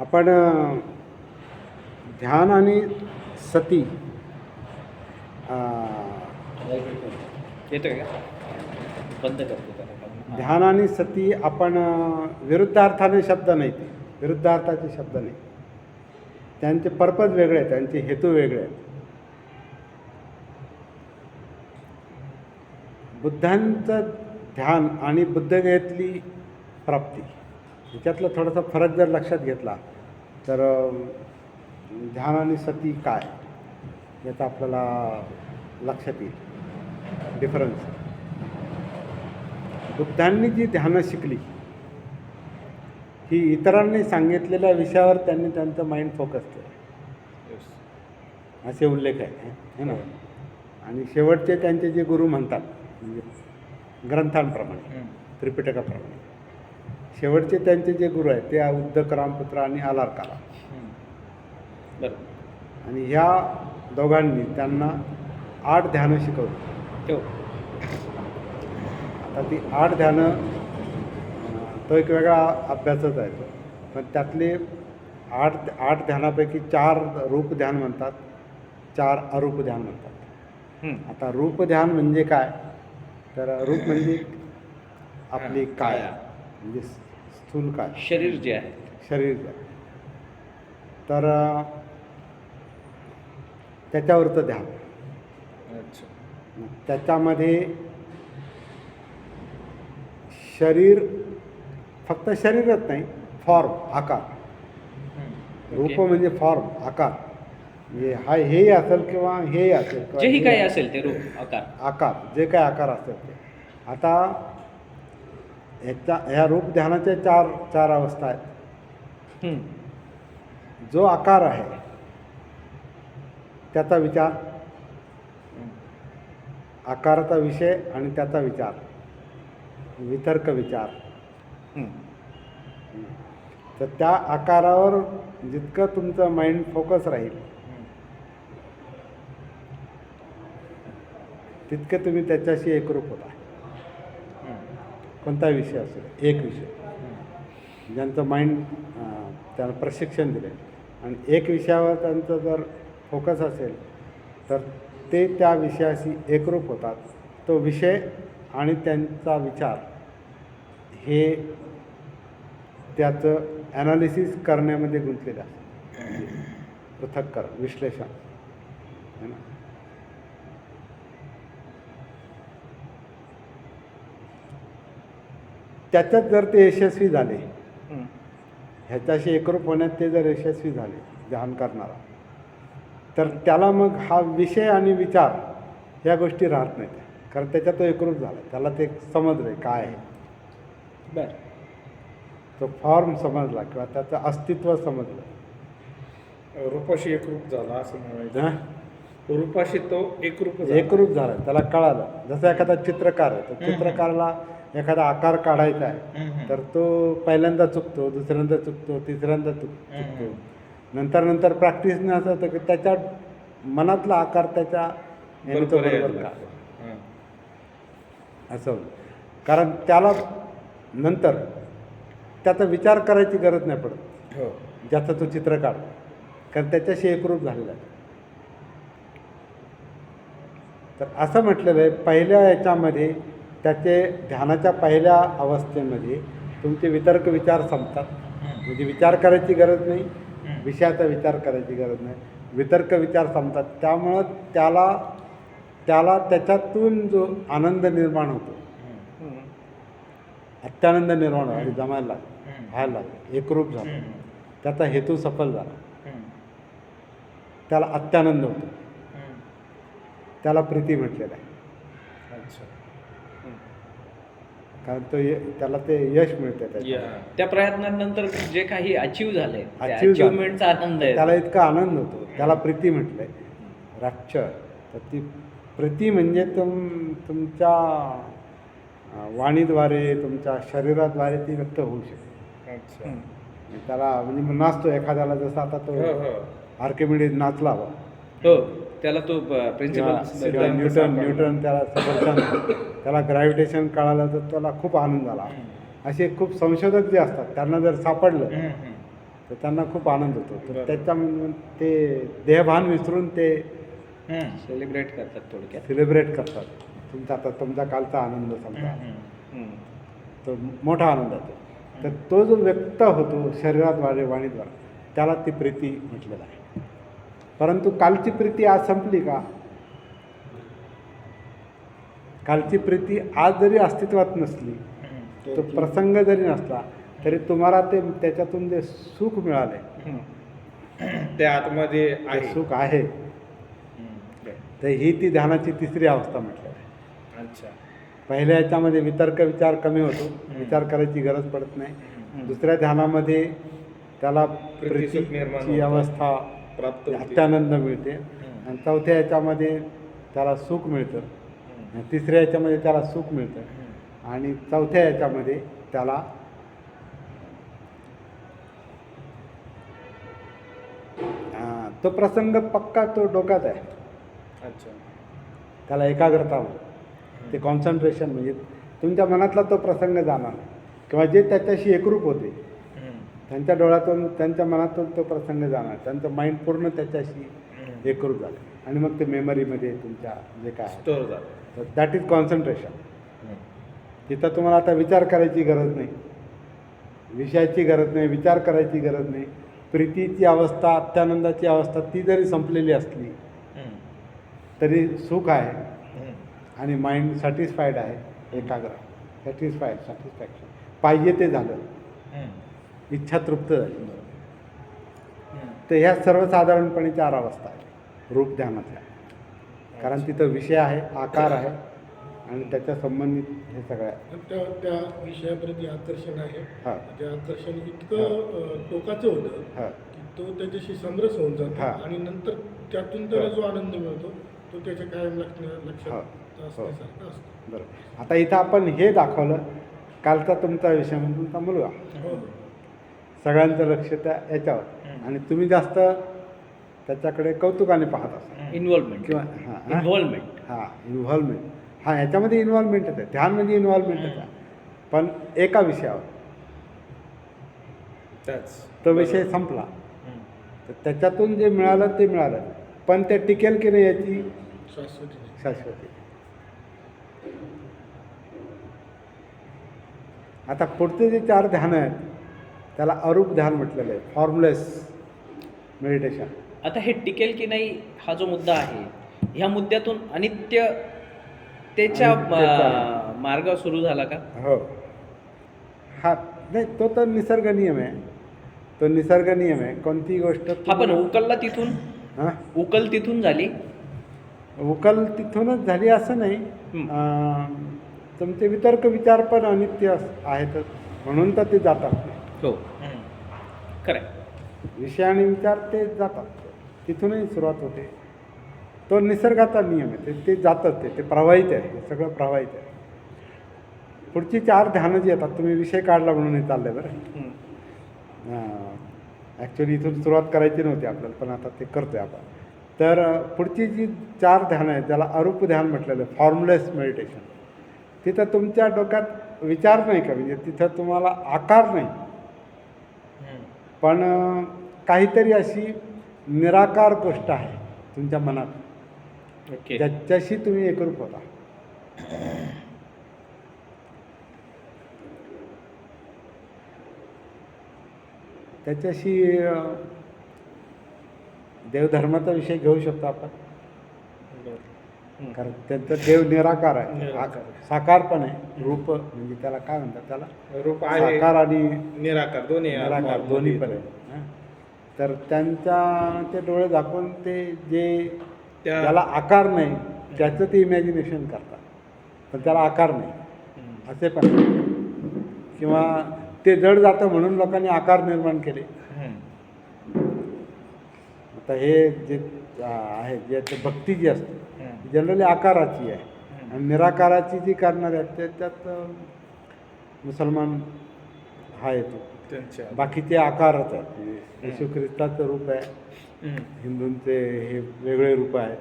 आपण ध्यान आणि सती का? बंद करतो ध्यान आणि सती आपण विरुद्धार्थाने शब्द नाही. ते विरुद्धार्थाचे शब्द नाही. त्यांचे पर्पज वेगळे आहेत त्यांचे हेतू वेगळे आहेत. बुद्धांचं ध्यान आणि बुद्धगयेतली प्राप्ती. ह्याच्यातला थोडासा फरक जर लक्षात घेतला तर ध्यान आणि सती काय? याचा आपल्याला लक्षात येईल. डिफरन्स बुद्धांनी जी ध्यानं शिकली ही इतरांनी सांगितलेल्या विषयावर त्यांनी त्यांचं माइंड फोकस केलं. असे उल्लेख आहे है ना? आणि शेवटचे त्यांचे जे गुरु म्हणतात म्हणजे ग्रंथांप्रमाणे त्रिपिटकाप्रमाणे शेवटचे त्यांचे जे गुरु आहेत ते उद्धक रामपुत्र आणि आलारकाला बरं. आणि ह्या दोघांनी त्यांना आठ ध्यानं शिकवली. आता ती आठ ध्यानं तो एक वेगळा अभ्यासच आहे. तो पण त्यातले आठ आठ ध्यानापैकी चार रूप ध्यान म्हणतात चार अरूप ध्यान म्हणतात. हं. आता रूप ध्यान म्हणजे काय? तर रूप म्हणजे आपली काया. म्हणजे स्थूल काय शरीर जे आहे शरीर काय तर अं, त्याच्यावरचं ध्यान। अच्छा। त्याच्यामध्ये शरीर फक्त शरीरच नाही फॉर्म आकार. रूप म्हणजे फॉर्म आकार. म्हणजे हा हेही असेल किंवा हेही असेल जेही काही असेल ते रूप आकार. आकार. जे काय आकार असेल ते. आता ह्याच्या ह्या रूप ध्यानाच्या चार चार अवस्था आहेत. जो आकार आहे त्याचा विचार आकाराचा विषय आणि त्याचा विचार वितर्क विचार. तर त्या आकारावर जितकं तुमचं माइंड फोकस राहील तितकं तुम्ही त्याच्याशी एकरूप होता. कोणता विषय असेल एक विषय. ज्यांचं माइंड त्यांना प्रशिक्षण दिले आणि एक विषयावर त्यांचं जर फोकस असेल तर ते त्या विषयाशी एकरूप होतात. तो विषय आणि त्यांचा विचार हे त्याचं ॲनालिसिस करण्यामध्ये गुंतलेलं असतं पृथक्कर विश्लेषण. है ना? त्याच्यात जर ते यशस्वी झाले. ह्याच्याशी एकरूप होण्यात ते जर यशस्वी झाले ध्यान करणारा तर त्याला मग हा विषय आणि विचार या गोष्टी राहत नाहीत. कारण त्याच्यात तो एकरूप झाला. त्याला ते समजलं काय आहे. बरं. तो फॉर्म समजला किंवा त्याचं अस्तित्व समजलं. रूपाशी एकरूप झाला असं म्हणायचं? रूपाशी तो एकरूप झाला. एकरूप झाला. त्याला कळालं. जसं एखादा चित्रकार आहे तर चित्रकाराला एखादा आकार काढायचा आहे. तर तो पहिल्यांदा चुकतो दुसऱ्यांदा चुकतो तिसऱ्यांदा चुक चुकतो. नंतर नंतर प्रॅक्टिसने असं होतं की त्याच्या मनातला आकार त्याच्या याने तो बरोबर. असं कारण त्याला नंतर त्याचा विचार करायची गरज नाही पडत. हो. ज्याचा तो चित्र काढतो. कारण त्याच्याशी एकरूप झालेला आहे. तर असं म्हटलेलं आहे पहिल्या याच्यामध्ये त्याचे ध्यानाच्या पहिल्या अवस्थेमध्ये तुमचे वितर्क विचार संपतात. म्हणजे विचार करायची गरज नाही विषयाचा विचार करायची गरज नाही. वितर्क विचार संपतात. त्यामुळं त्याला त्याला त्याच्यातून जो आनंद निर्माण होतो. अत्यानंद निर्माण आणि जमायला लागतो. व्हायला लागतो. एकरूप झाला. त्याचा हेतू सफल झाला. त्याला अत्यानंद होतो. त्याला प्रीती म्हटलेलं आहे अच्छा कारण तो य- त्याला ते यश मिळतं त्या प्रयत्नानंतर जे काही अचीव झाले. अचिव्हमेंटचा आनंद आहे. त्याला इतका आनंद होतो. त्याला प्रीती म्हटलंय. राक्ष तर ती प्रीती म्हणजे तुम तुमच्या वाणीद्वारे तुमच्या शरीराद्वारे ती व्यक्त होऊ शकते. अच्छा. त्याला म्हणजे नाचतो एखाद्याला जसं आता तो हो हो. आर्किमिडीज नाचला बा. हो. त्याला तो प्रिन्सिपल न्यूटन. न्यूटन त्याला सफरचंद त्याला ग्रॅव्हिटेशन कळालं तर त्याला खूप आनंद झाला. असे खूप संशोधक जे असतात त्यांना जर सापडलं तर त्यांना खूप आनंद होतो. तर. त्याच्या ते देहभान विसरून ते सेलिब्रेट करतात थोडक्यात. सेलिब्रेट करतात. तुमचा आता तुमचा कालचा आनंद समजा हम्म. तो मोठा आनंद आहे तर तो जो व्यक्त होतो शरीरात वाढे वाणीद्वारे त्याला ती प्रीती म्हटलेलं आहे. परंतु कालची प्रीती आज संपली का? कालची प्रीती आज जरी अस्तित्वात नसली तो प्रसंग जरी नसला तरी तुम्हाला ते त्याच्यातून जे सुख मिळाले आतमध्ये ते आहे. सुख आहे. तर ही ती ध्यानाची तिसरी अवस्था म्हटलेली आहे. अच्छा. पहिल्या याच्यामध्ये वितर्क विचार कमी होतो. विचार करायची गरज पडत नाही. दुसऱ्या ध्यानामध्ये त्याला प्रीतीची होतं. अवस्था प्राप्त. अत्यानंद मिळते. आणि चौथ्या याच्यामध्ये त्याला सुख मिळतं. आणि तिसऱ्या याच्यामध्ये त्याला सुख मिळतं. आणि चौथ्या याच्यामध्ये त्याला हा, तो प्रसंग पक्का तो डोक्यात आहे. अच्छा. त्याला एकाग्रता होते ते कॉन्सन्ट्रेशन म्हणजे तुमच्या मनातला तो प्रसंग जाणार किंवा जे त्याच्याशी एकरूप होते. त्यांच्या डोळ्यातून त्यांच्या मनातून तो प्रसंग जाणार. त्यांचं माइंड पूर्ण त्याच्याशी एकरूप झालं. आणि मग ते मेमरीमध्ये तुमच्या जे काय स्टोर झालं. तर दॅट इज कॉन्सन्ट्रेशन तिथं तुम्हाला आता विचार करायची गरज नाही. विषयाची गरज नाही विचार करायची गरज नाही. प्रीतीची अवस्था अत्यानंदाची अवस्था ती जरी संपलेली असली तरी सुख आहे. आणि माइंड सॅटिस्फाईड आहे एकाग्र. सॅटिस्फाईड सॅटिस्फॅक्शन पाहिजे ते झालं. इच्छा तृप्त झाली. तर ह्या सर्वसाधारणपणे चार अवस्था आहेत रूप ध्यानाच्या कारण तिथं विषय आहे आकार आहे आणि त्याच्या संबंधित हे सगळं आहे. त्या त्या विषयाप्रती आकर्षण आहे. हां. ते आकर्षण इतकं टोकाचं होतं हां. की तो त्याच्याशी समरस होऊन जातो. हा. आणि नंतर त्यातून त्याला जो आनंद मिळतो तो त्याच्या कायम हो. लक्षात असण्यासारखा असतो. बरं आता इथं आपण हे दाखवलं. कालचा तुमचा विषय म्हणजे तुमचा मुलगा. हो. सगळ्यांचं लक्ष त्या याच्यावर. आणि तुम्ही जास्त त्याच्याकडे कौतुकाने पाहत असाल. इन्व्हॉल्वमेंट किंवा हां हां. इन्व्हॉल्वमेंट हां इन्व्हॉल्वमेंट हां याच्यामध्ये इन्व्हॉल्वमेंटच आहे ध्यान म्हणजे इन्व्हॉल्वमेंटच आहे पण एका विषयावर. त्याच. तो विषय संपला. तर त्याच्यातून जे मिळालं ते मिळालं. पण ते टिकेल की नाही याची शाश्वती. शाश्वती. आता पुढचे जे चार ध्यान आहेत त्याला अरूप ध्यान म्हटलेलं आहे. फॉर्मलेस मेडिटेशन आता हे टिकेल की नाही हा जो मुद्दा आहे ह्या मुद्द्यातून अनित्य त्याच्या मार्ग सुरू झाला का? हो. हा नाही तो तर निसर्ग नियम आहे. तो निसर्ग नियम आहे. कोणतीही गोष्ट हा पण उकलला तिथून? हां? उकल तिथून झाली? उकल तिथूनच झाली असं नाही. हं. अं, तुमचे वितर्क विचार पण अनित्य अस- आहेतच म्हणून तर ते जातात. हो खरंय विषय आणि विचार ते जातात. तिथूनही सुरुवात होते. तो निसर्गाचा नियम आहे. ते ते जातात ते. ते प्रवाहित आहे. हे सगळं प्रवाहित आहे. पुढची चार ध्यानं जी येतात तुम्ही विषय काढला म्हणून हे चाललंय बरं. ॲक्च्युली इथून सुरुवात करायची नव्हती आपल्याला पण आता ते करतोय आपण. तर पुढची जी चार ध्यानं आहेत त्याला अरूप ध्यान म्हटलेलं आहे फॉर्मलेस मेडिटेशन तिथं तुमच्या डोक्यात विचार नाही का? म्हणजे तिथं तुम्हाला आकार नाही. पण काहीतरी अशी निराकार गोष्ट आहे तुमच्या मनात. ओके. ज्याच्याशी तुम्ही एकरूप होता. त्याच्याशी देवधर्माचा विषय घेऊ शकतो आपण? कारण त्यांचं देव निराकार आहे निराकार. साकार पण आहे रूप म्हणजे त्याला काय म्हणतात त्याला रूप आहे साकार आणि निराकार दोन्ही आहे. निराकार दोन्ही पण आहे हं. तर त्यांच्या ते डोळे झाकून ते जे त्या- त्याला आकार नाही त्याचं ते इमॅजिनेशन करतात पण त्याला आकार नाही हम्म. असे पण आहे. किंवा ते जड जातं म्हणून लोकांनी आकार निर्माण केले हम्म. आता हे जे आ, आहे जे ते भक्ती जी असते. जनरली आकाराची आहे. आणि निराकाराची जी करणार आहेत ते त्यात मुसलमान हा येतो बाकीचे आकारच आहेत. येशू ख्रिस्ताचं रूप आहे. हिंदूंचे हे वेगळे रूप आहेत.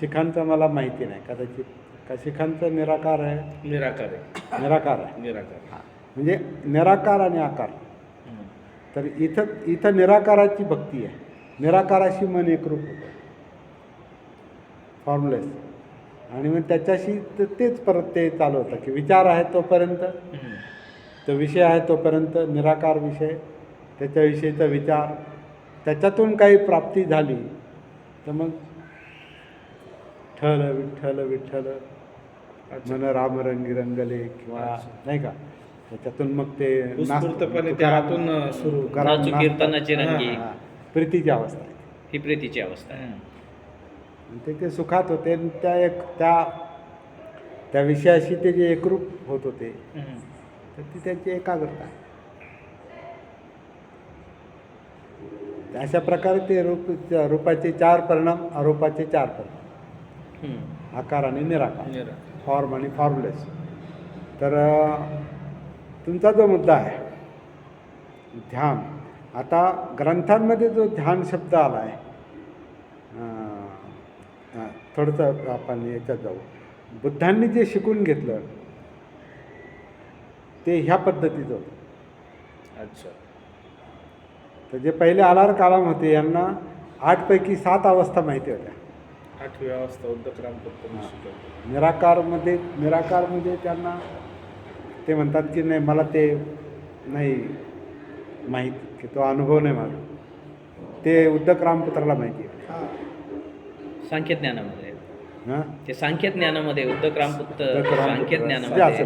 शिखांचं मला माहिती नाही. कदाचित का शिखांचं निराकार आहे? निराकार आहे. निराकार आहे. निराकार. हां. म्हणजे निराकार आणि आकार. तर इथं इथं निराकाराची भक्ती आहे. निराकाराशी मन एकरूप होतं. फॉर्मलेस आणि मग त्याच्याशी तर तेच परत ते चालू होतं की विचार आहे तोपर्यंत तो विषय आहे तोपर्यंत निराकार विषय त्याच्याविषयीचा विचार. त्याच्यातून काही प्राप्ती झाली तर मग ठल विठ्ठल विठ्ठल मन राम रंगी रंगले किंवा नाही का? त्याच्यातून मग ते त्यातून सुरू. नाचतात. कीर्तनाचे रंगी. प्रीतीची अवस्था आहे. ही प्रीतीची अवस्था आहे. आणि ते ते सुखात होते आणि त्या एक त्या त्या विषयाशी ते जे एकरूप होत होते तर ती त्यांची एकाग्रता. आहे अशा प्रकारे ते रूप रूपाचे चार परिणाम अरूपाचे चार परिणाम. हम्म. आकार आणि निराकार. निरा. फॉर्म आणि फॉर्मलेस तर अ, तुमचा जो मुद्दा आहे ध्यान आता ग्रंथांमध्ये जो ध्यान शब्द आला आहे थोडंसं आपण याच्यात जाऊ. बुद्धांनी जे शिकून घेतलं ते ह्या पद्धतीचं होतं. अच्छा. तर जे पहिले आलार कालाम होते यांना आठपैकी सात अवस्था माहिती होत्या. आठवी अवस्था उद्धकराम निराकारमध्ये निराकारमध्ये त्यांना ते म्हणतात की नाही मला ते नाही माहीत. की तो अनुभव नाही माझा. ते उद्धक रामपुत्राला माहिती आहे. हा. सांख्य ज्ञानामध्ये हां? ते सांख्य ज्ञानामध्ये उद्धक रामपुत्र. सांख्य ज्ञानामध्ये.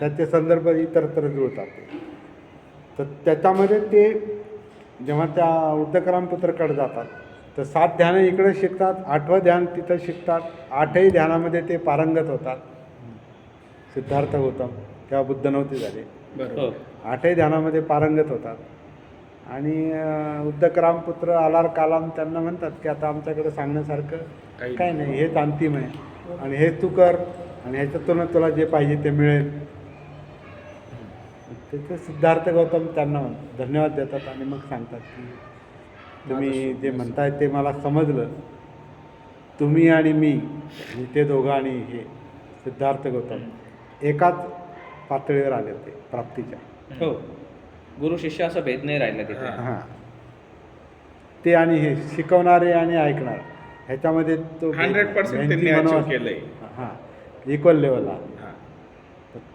त्याचे संदर्भ इतरत्र जुळतात. ते तर त्याच्यामध्ये ते जेव्हा त्या उद्धक रामपुत्रकडे जातात तर सात ध्यानं इकडे शिकतात आठवं ध्यान तिथं शिकतात आठही ध्यानामध्ये ते पारंगत होतात. सिद्धार्थ गौतम तेव्हा बुद्ध नव्हते झाले. हो. बरोबर आठही ध्यानामध्ये पारंगत होतात. आणि उद्धक रामपुत्र आलार कालाम त्यांना म्हणतात की आता आमच्याकडे सांगण्यासारखं काही काय नाही हेच अंतिम आहे. आणि हे तू कर आणि ह्याच्यातूनच तुला जे पाहिजे ते मिळेल. त्याचं सिद्धार्थ गौतम त्यांना धन्यवाद देतात आणि मग सांगतात की तुम्ही जे म्हणताय ते मला समजलं. तुम्ही आणि मी आणि ते दोघं आणि हे सिद्धार्थ गौतम एकाच पातळीवर आले होते प्राप्तीच्या. हो. गुरु शिष्य असं भेद नाही राहिला तिथे. हां. हां. ते आणि हे शिकवणारे आणि ऐकणार ह्याच्यामध्ये तो 100% त्यांनी यांची achieve मनोवस्था- केलंय. हां इक्वल लेवलला हां.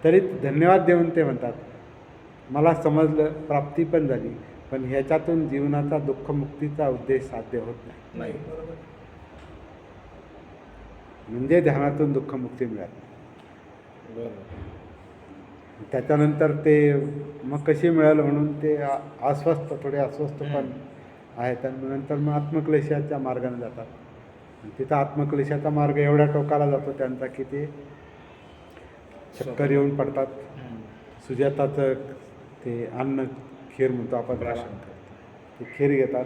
तरी धन्यवाद देऊन ते म्हणतात. मला समजलं प्राप्ती पण झाली पण ह्याच्यातून जीवनाचा दुःखमुक्तीचा उद्देश साध्य होत नाही. नाही. बरोबर म्हणजे ध्यानातून दुःखमुक्ती मिळत नाही. बरोबर. त्याच्यानंतर ते मग कशी मिळेल म्हणून ते अस्वस्थ थोडे अस्वस्थ पण आहेत. आणि नंतर मग आत्मक्लेशाच्या मार्गाने जातात. आणि तिथं आत्मक्लेशाचा मार्ग एवढ्या टोकाला जातो त्यांचा की ते चक्कर येऊन पडतात. सुजाताचं ते अन्न खीर म्हणतो आपण करतो. ते खीर घेतात.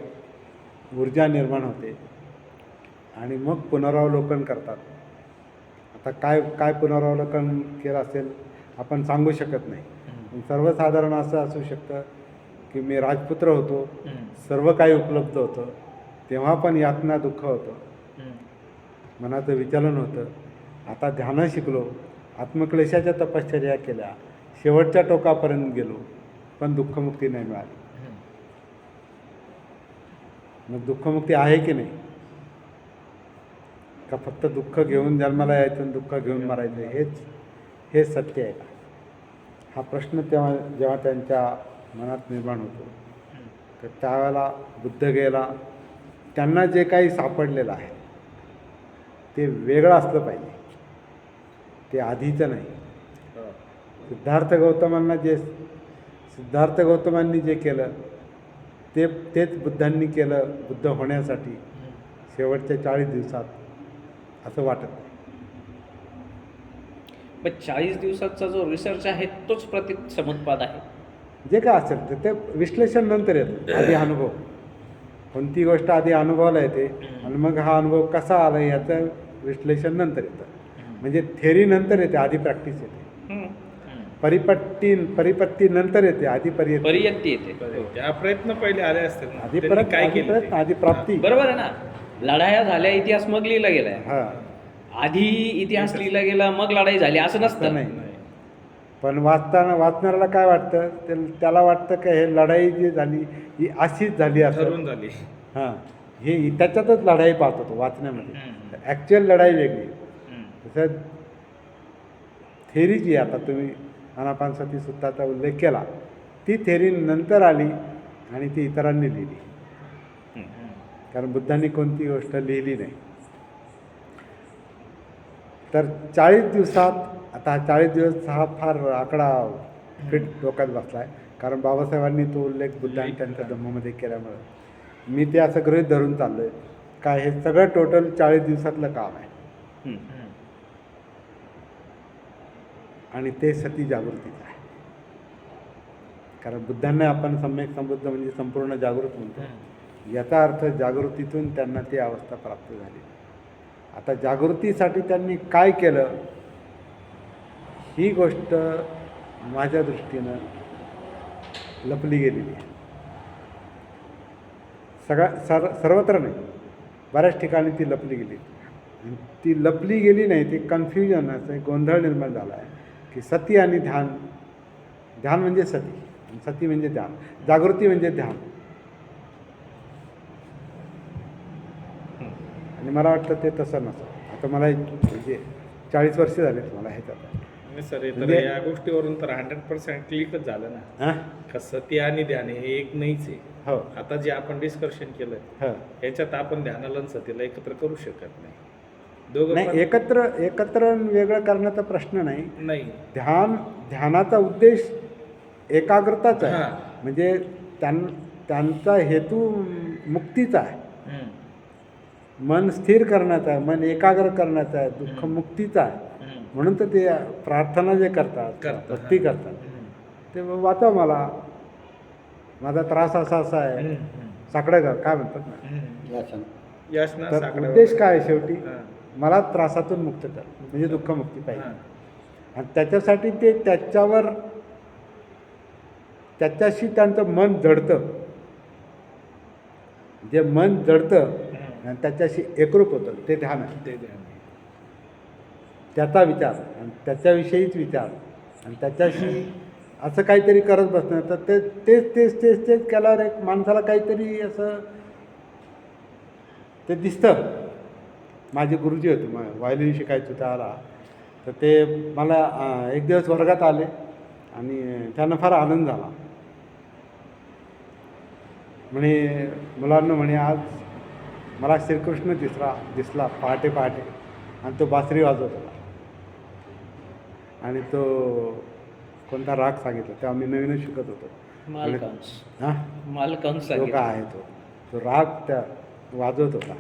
ऊर्जा निर्माण होते. आणि मग पुनरावलोकन करतात. आता काय काय पुनरावलोकन केलं असेल? आपण सांगू शकत नाही. सर्वसाधारण असं असू शकतं की मी राजपुत्र होतो सर्व काही उपलब्ध होतं तेव्हा पण यातना दुःख होतं. मनाचं विचलन होतं. आता ध्यानं शिकलो आत्मक्लेशाच्या तपश्चर्या केल्या शेवटच्या टोकापर्यंत गेलो पण दुःखमुक्ती नाही मिळाली. मग दुःखमुक्ती आहे की नाही? का फक्त दुःख घेऊन जन्माला यायचं दुःख घेऊन मरायचं? हेच. हेच सत्य आहे का? हा प्रश्न तेव्हा जेव्हा त्यांच्या मनात निर्माण होतो. तर त्यावेळेला बुद्ध गेला त्यांना जे काही सापडलेलं आहे ते वेगळं असलं पाहिजे. ते आधीचं नाही. हां. सिद्धार्थ गौतमांना जे सिद्धार्थ गौतमांनी जे केलं ते तेच बुद्धांनी केलं बुद्ध होण्यासाठी शेवटच्या चाळीस दिवसात असं वाटत पण चाळीस दिवसाचा जो रिसर्च आहे तोच प्रति समुत्पाद आहे. जे काय असेल ते ते विश्लेषण नंतर येतं आधी अनुभव. कोणती गोष्ट आधी अनुभवाला येते आणि मग हा अनुभव कसा आला याचं विश्लेषण नंतर येतं. म्हणजे थेरी नंतर येते आधी प्रॅक्टिस येते. परिपट्टी परिपत्ती नंतर येते आधी परि परियत्ती येते. प्रयत्न पहिले आले असतील ना. आधी परत काय केलं? आधी प्राप्ती. बरोबर आहे ना. लढाया झाल्या इतिहास मग लिहिला गेलाय. हा. आधी इतिहास लिहिला गेला मग लढाई झाली असं नसतं. नाही. पण वाचताना वाचणाऱ्याला काय वाटतं? ते त्याला वाटतं की हे लढाई जी झाली ही अशीच झाली असं? झाली. हां. हे त्याच्यातच लढाई पाहतो तो वाचण्यामध्ये. ॲक्च्युअल लढाई वेगळी. तसं थेरी जी आता तुम्ही अनापानसती सुत्ताचा उल्लेख केला ती थेरी नंतर आली आणि ती इतरांनी लिहिली. कारण बुद्धांनी कोणती गोष्ट लिहिली नाही. तर चाळीस दिवसात आता हा चाळीस दिवस हा फार आकडा फिट डोक्यात बसला आहे कारण बाबासाहेबांनी तो उल्लेख बुद्धांनी त्यांच्या धम्मामध्ये केल्यामुळे. मी ते असं गृहीत धरून चाललो आहे काय हे सगळं टोटल चाळीस दिवसातलं काम आहे. आणि ते सती जागृतीचं आहे. कारण बुद्धांना आपण सम्यक संबुद्ध म्हणजे संपूर्ण जागृत म्हणतो. याचा अर्थ जागृतीतून त्यांना ती अवस्था प्राप्त झाली. आता जागृतीसाठी त्यांनी काय केलं? ही गोष्ट माझ्या दृष्टीनं लपली गेलेली आहे. सगळ्या सर सर्वत्र नाही. बऱ्याच ठिकाणी ती लपली गेली. ती लपली गेली नाही ती कन्फ्युजन असं गोंधळ निर्माण झाला आहे की सती आणि ध्यान. ध्यान म्हणजे सती. सती म्हणजे ध्यान. जागृती म्हणजे ध्यान. आणि मला वाटतं ते तसं नसतं. आता मला एक म्हणजे चाळीस वर्ष झालेत मला ह्याच्यात नाही सर हे तर म्हणजे- या गोष्टीवरून तर हंड्रेड पर्सेंट क्लिकच झालं ना. हां? का सती आणि ध्यान हे एक नाहीच आहे. हो. आता जे आपण डिस्कशन केलं हो. याच्यात आपण ध्यानाला आणि सतीला एकत्र करू शकत नाही. दोघं नाही पण- एकत्र एकत्र वेगळं करण्याचा प्रश्न नाही. नाही. ध्यान ध्यानाचा उद्देश एकाग्रताच आहे. हां. म्हणजे त्यां त्यांचा हेतू मुक्तीचा आहे. हम्म. मन स्थिर करण्याचा आहे मन एकाग्र करण्याचा आहे दुःख मुक्तीचा आहे. म्हणून तर ते प्रार्थना जे करतात भक्ती हां. करतात. ते वाचा मला माझा त्रास असा असा आहे. साकडं घर काय म्हणतात ना तर साकडं- उद्देश काय आहे शेवटी. मला त्रासातून मुक्त कर म्हणजे दुःखमुक्ती पाहिजे हां. आणि त्याच्यासाठी ते त्याच्यावर त्याच्याशी त्यांचं मन जडतं जे मन जडतं. आणि त्याच्याशी एकरूप होतं ते ध्यान आहे. ते ध्यान त्याचा विचार आणि त्याच्याविषयीच विचार आणि त्याच्याशी असं काहीतरी करत बसणं तर ते तेच तेच तेच तेच केल्यावर एक माणसाला काहीतरी असं ते दिसतं. माझे गुरुजी होते मग व्हायलिन शिकायचं त्याला तर ते मला एक दिवस वर्गात आले आणि त्यांना फार आनंद झाला. म्हणे मुलांना म्हणे आज मला श्रीकृष्ण दिसला दिसला पहाटे पहाटे आणि तो बासरी वाजवत होता. आणि तो कोणता राग सांगितला तेव्हा मी नवीनच शिकत होतो. मालकांस. हां? मालकांस तो का आहे तो. तो राग त्या वाजवत होता.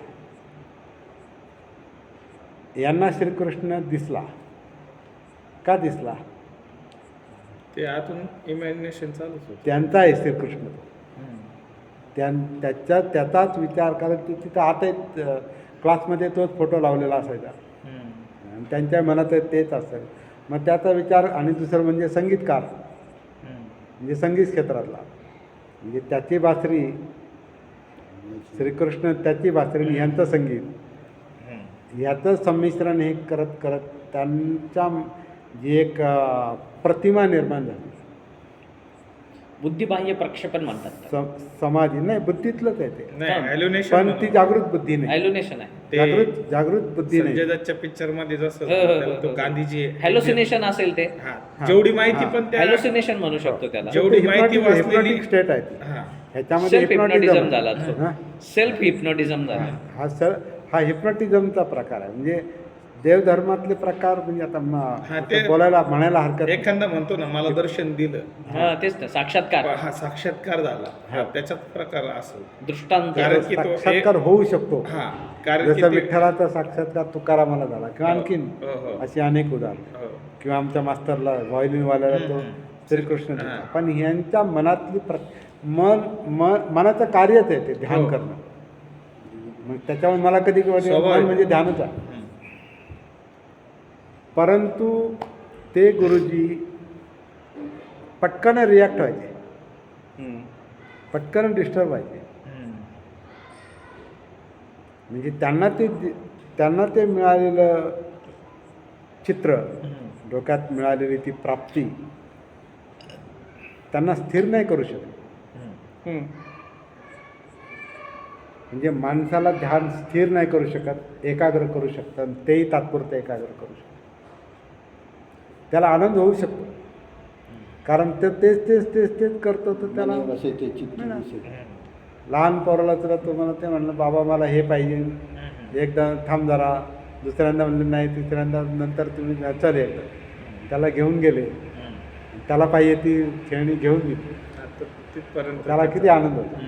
यांना श्रीकृष्ण दिसला. का दिसला? ते आतून इमॅजिनेशन चालूच होतं. त्यांचा आहे श्रीकृष्ण तो. त्यां त्याच्या त्याचाच विचार कारण ते तिथं आता क्लासमध्ये तोच फोटो लावलेला असायचा. आणि त्यांच्या मनात तेच असेल मग त्याचा विचार आणि दुसरं म्हणजे संगीतकार. म्हणजे संगीत क्षेत्रातला म्हणजे त्याची बासरी श्रीकृष्ण त्याची बासरी यांचं संगीत. याचं संमिश्रण हे करत करत त्यांच्या जी एक प्रतिमा निर्माण झाली बुद्धिबाह्य प्रक्षेपण म्हणतात सम- समाधी नाही बुद्धीतलंच आहे ते नाही हां. पण ती जागृत बुद्धी नाही हॅल्युनेशन आहे ते जागृत जागृत बुद्धी संजय नाही दत्तच्या पिक्चरमध्ये जसं हो, हो, हो, त्याला तो हो. गांधीजी हॅलोसिनेशन असेल ते हा हा. जेवढी माहिती हा. पण त्या हॅलोसिनेशन म्हणू शकतो त्याला जेवढी माहिती वाचलेली- स्टेट आहे ती हा ह्याच्यामध्ये सेल्फ हिप्नोटिझम hypnotism झाला. तो हां. सेल्फ हिप्नोटिझम झाला हा सर हा हिप्नोटिझमचा प्रकार आहे म्हणजे देवधर्मातले प्रकार म्हणजे आता म- हा, असं ते- बोलायला म्हणायला हरकत नाही. एखादा म्हणतो ना मला दर्शन दिलं हा तेच ना साक्षात्कार हा साक्षात्कार झाला हा त्याच्यात प्रकार असेल दृष्टांत कारण की तो साक्षात्कार होऊ शकतो हा कारण की जसं ते- विठ्ठलाचा साक्षात्कार तुकारामाला झाला किंवा हो, आणखीन हो, हो. अशी अनेक उदाहरणं हो. किंवा आमच्या मास्टरला व्हायोलिनवाल्याला तो. श्रीकृष्ण दिसला. हां. पण ह्यांच्या मनातली प्र मन मन मनाचं कार्यच आहे ते ध्यान हो. करणं मग त्याच्यामुळे मला कधी मन. म्हणजे ध्यानच आहे. परंतु ते गुरुजी पटकन रिॲक्ट व्हायचे. पटकन डिस्टर्ब व्हायचे. म्हणजे त्यांना ते त्यांना ते मिळालेलं चित्र. डोक्यात मिळालेली ती प्राप्ती त्यांना स्थिर नाही करू शकत. म्हणजे माणसाला ध्यान स्थिर नाही करू शकत एकाग्र करू शकतं आणि तेही तात्पुरतं एकाग्र करू शकतं त्याला आनंद होऊ शकतो. कारण ते तेच तेच तेच तेच करतो तर त्याला. लहान पोराला तुला तुम्हाला ते म्हणलं बाबा मला हे पाहिजे. एकदा थांब जरा. दुसऱ्यांदा म्हणलं नाही तिसऱ्यांदा नंतर तुम्ही चल एकदा. त्याला घेऊन गेले. त्याला पाहिजे ती खेळणी घेऊन दिली आता तिथपर्यंत त्याला किती आनंद होता.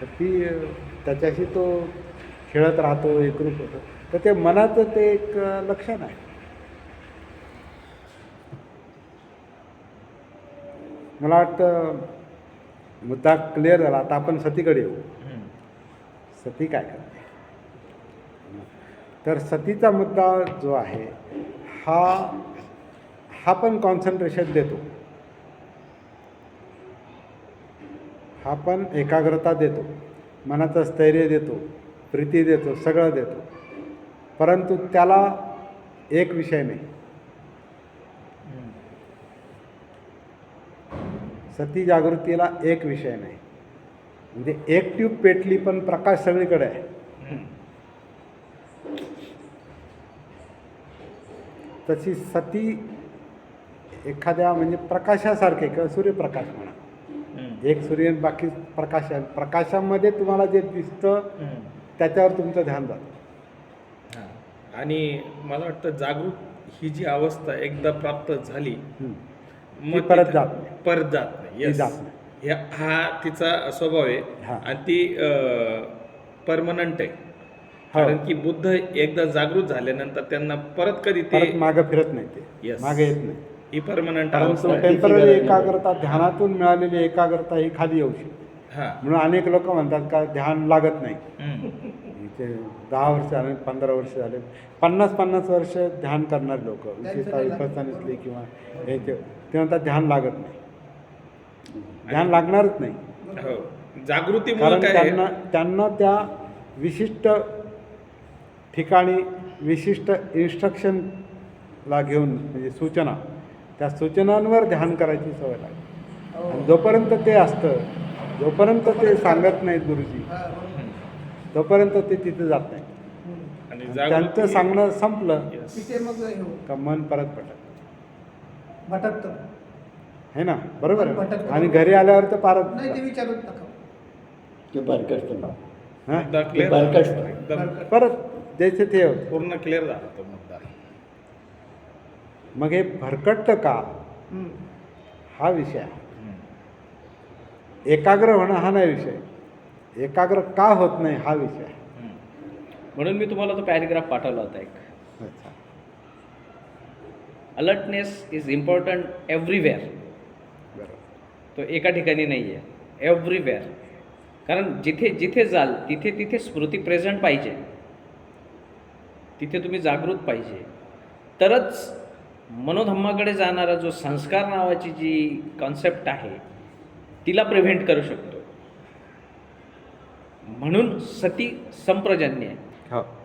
तर ती त्याच्याशी तो खेळत राहतो एकरूप होतो. तर ते मनाचं ते एक लक्षण आहे. मला वाटतं मुद्दा क्लिअर झाला. आता आपण सतीकडे येऊ. सती काय करते? तर सतीचा मुद्दा जो आहे हा हा पण कॉन्सन्ट्रेशन देतो. हा पण एकाग्रता देतो. मनाचं स्थैर्य देतो. प्रीती देतो. सगळं देतो. परंतु त्याला एक विषय नाही. सती जागृतीला एक विषय नाही म्हणजे एक ट्यूब पेटली पण प्रकाश सगळीकडे आहे तशी सती एखाद्या म्हणजे प्रकाशासारखे किंवा सूर्यप्रकाश म्हणा. एक सूर्य आणि बाकी प्रकाश आहे प्रकाशामध्ये तुम्हाला जे दिसतं. त्याच्यावर तुमचं ध्यान जातं. आणि मला वाटतं जागृत ही जी अवस्था एकदा प्राप्त झाली. मग परत जात. परत जात ती Yes. जात नाही. ह्या- हा तिचा स्वभाव आहे हा. आणि ती परमनंट आहे हो. कारण की बुद्ध एकदा जागृत झाल्यानंतर त्यांना परत कधी ते परत मागं फिरत नाही ते Yes. मागे येत नाही ही परमनंट परंतु अवस्था आहे. टेंपररी एकाग्रता ध्यानातून मिळालेली एकाग्रता ही खाली येऊ शकते हा म्हणून अनेक लोक म्हणतात का ध्यान लागत नाही हम्म. इथे दहा वर्ष झाले पंधरा वर्ष झाले पन्नास पन्नास वर्ष ध्यान करणारे लोक विशेषतः विपස්සनीतले किंवा ह्याचे ते म्हणतात ध्यान लागत नाही ध्यान लागणारच नाही. हो. जागृतीमुळे कारण? त्यांना त्यांना त्या विशिष्ट ठिकाणी विशिष्ट इन्स्ट्रक्शनला घेऊन म्हणजे सूचना त्या सूचनांवर ध्यान करायची सवय लागते. आणि जोपर्यंत ते असतं जोपर्यंत ते सांगत नाहीत गुरुजी. तोपर्यंत ते तिथे जात नाही जागृती त्यांचं सांगणं संपलं का मन परत पटत भटकतं. है ना? बरोबर आहे. भटकतं. आणि घरी आल्यावर तर पारत नाही ते नका ते हां? clear. एकदम परत द्यायचे ते. होतं. पूर्ण क्लिअर झाला तो मुद्दा. मग हे भरकटतं का? हम्म. हा विषय आहे. हम्म. एकाग्र होणं हा नाही विषय. एकाग्र का होत नाही हा विषय आहे. हम्म. म्हणून मी तुम्हाला तो पॅरेग्राफ पाठवला होता एक. अच्छा. अलर्टनेस इज इम्पॉर्टंट एव्हरीवेअर तो एका ठिकाणी नाही आहे एव्हरीवेअर कारण जिथे जिथे जाल तिथे तिथे स्मृती प्रेझेंट पाहिजे. तिथे तुम्ही जागृत पाहिजे. तरच मनोधम्माकडे जाणारा जो संस्कार नावाची जी कॉन्सेप्ट आहे तिला प्रिव्हेंट करू शकतो. म्हणून सती संप्रजन्य आहे. हो.